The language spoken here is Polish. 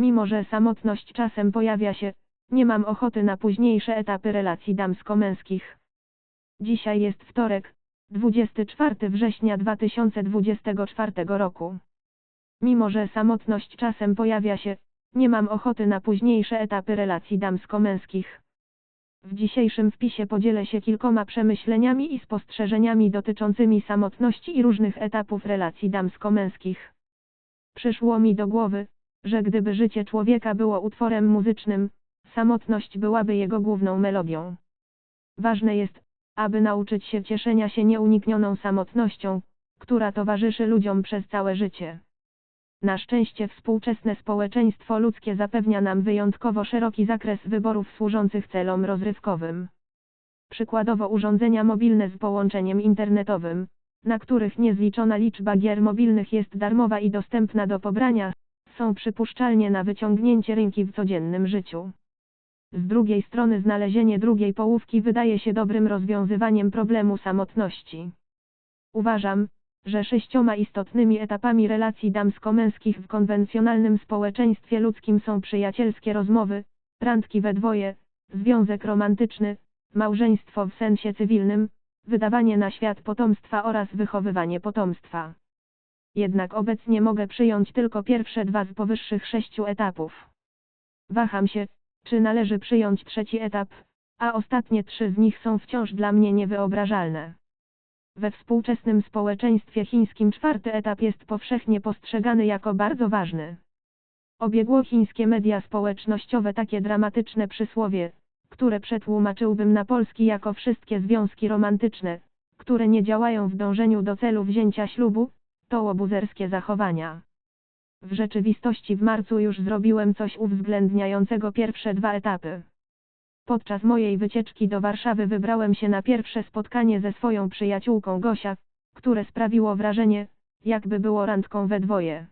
Mimo że samotność czasem pojawia się, nie mam ochoty na późniejsze etapy relacji damsko-męskich. Dzisiaj jest wtorek, 24 września 2024 roku. Mimo że samotność czasem pojawia się, nie mam ochoty na późniejsze etapy relacji damsko-męskich. W dzisiejszym wpisie podzielę się kilkoma przemyśleniami i spostrzeżeniami dotyczącymi samotności i różnych etapów relacji damsko-męskich. Przyszło mi do głowy, że gdyby życie człowieka było utworem muzycznym, samotność byłaby jego główną melodią. Ważne jest, aby nauczyć się cieszenia się nieuniknioną samotnością, która towarzyszy ludziom przez całe życie. Na szczęście współczesne społeczeństwo ludzkie zapewnia nam wyjątkowo szeroki zakres wyborów służących celom rozrywkowym. Przykładowo urządzenia mobilne z połączeniem internetowym, na których niezliczona liczba gier mobilnych jest darmowa i dostępna do pobrania, są przypuszczalnie na wyciągnięcie rynki w codziennym życiu. Z drugiej strony znalezienie drugiej połówki wydaje się dobrym rozwiązywaniem problemu samotności. Uważam, że sześcioma istotnymi etapami relacji damsko-męskich w konwencjonalnym społeczeństwie ludzkim są przyjacielskie rozmowy, randki we dwoje, związek romantyczny, małżeństwo w sensie cywilnym, wydawanie na świat potomstwa oraz wychowywanie potomstwa. Jednak obecnie mogę przyjąć tylko pierwsze dwa z powyższych sześciu etapów. Waham się, czy należy przyjąć trzeci etap, a ostatnie trzy z nich są wciąż dla mnie niewyobrażalne. We współczesnym społeczeństwie chińskim czwarty etap jest powszechnie postrzegany jako bardzo ważny. Obiegło chińskie media społecznościowe takie dramatyczne przysłowie, które przetłumaczyłbym na polski jako wszystkie związki romantyczne, które nie działają w dążeniu do celu wzięcia ślubu, to łobuzerskie zachowania. W rzeczywistości w marcu już zrobiłem coś uwzględniającego pierwsze dwa etapy. Podczas mojej wycieczki do Warszawy wybrałem się na pierwsze spotkanie ze swoją przyjaciółką Gosia, które sprawiło wrażenie, jakby było randką we dwoje.